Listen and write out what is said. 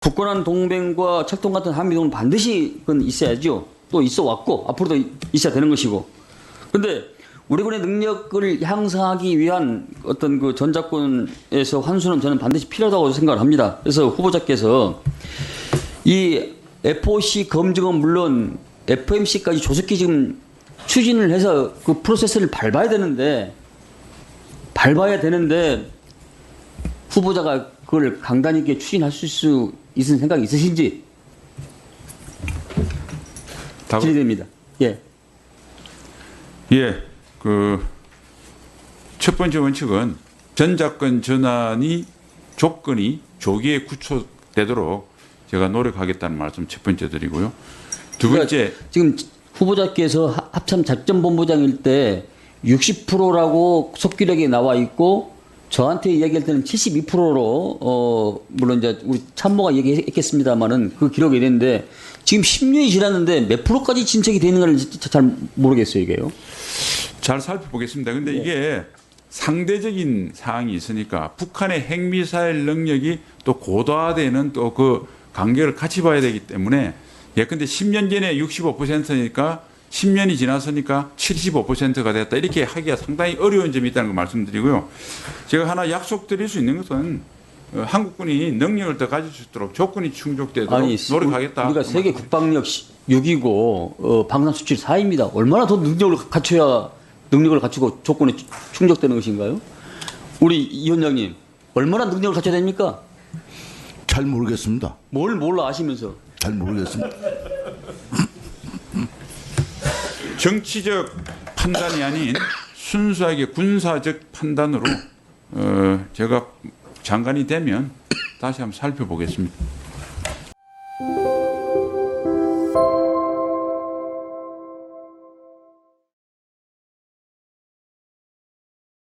굳건한 동맹과 철동 같은 한미동은 반드시 그건 있어야죠. 또 있어 왔고 앞으로도 있어야 되는 것이고. 근데 우리 군의 능력을 향상하기 위한 어떤 그 전작권에서 환수는 저는 반드시 필요하다고 생각을 합니다. 그래서 후보자께서 이 FOC 검증은 물론 FMC까지 조속히 지금 추진을 해서 그 프로세스를 밟아야 되는데 밟아야 되는데 후보자가 그걸 강단 있게 추진할 수 있는 생각이 있으신지 답, 질의됩니다. 예. 예, 그 첫 번째 원칙은 전작권 전환이 조건이 조기에 구축되도록 제가 노력하겠다는 말씀 첫 번째 드리고요. 두 번째, 지금 후보자께서 하- 합참 작전본부장일 때 60%라고 속기록에 나와 있고 저한테 얘기할 때는 72%로 어 물론 이제 우리 참모가 얘기했겠습니다만은 그 기록이 있는데 지금 10년이 지났는데 몇 프로까지 진척이 되는 걸잘 모르겠어요 이게요. 잘 살펴보겠습니다. 근데 이게 상대적인 사항이 있으니까 북한의 핵미사일 능력이 또 고도화되는 또 그 관계를 같이 봐야 되기 때문에 예컨대 10년 전에 65%니까 10년이 지났으니까 75%가 됐다. 이렇게 하기가 상당히 어려운 점이 있다는 걸 말씀드리고요. 제가 하나 약속드릴 수 있는 것은 어, 한국군이 능력을 더 가질 수 있도록 조건이 충족되도록 아니 노력하겠다. 우리가 세계 국방력 6이고 어, 방산 수출 4입니다. 얼마나 더 능력을 갖춰야 능력을 갖추고 조건이 추- 충족되는 것인가요? 우리 이 원장님 얼마나 능력을 갖춰야 됩니까? 잘 모르겠습니다. 뭘 몰라 아시면서 잘 모르겠습니다. 정치적 판단이 아닌 순수하게 군사적 판단으로 어, 제가 장관이 되면 다시 한번 살펴보겠습니다.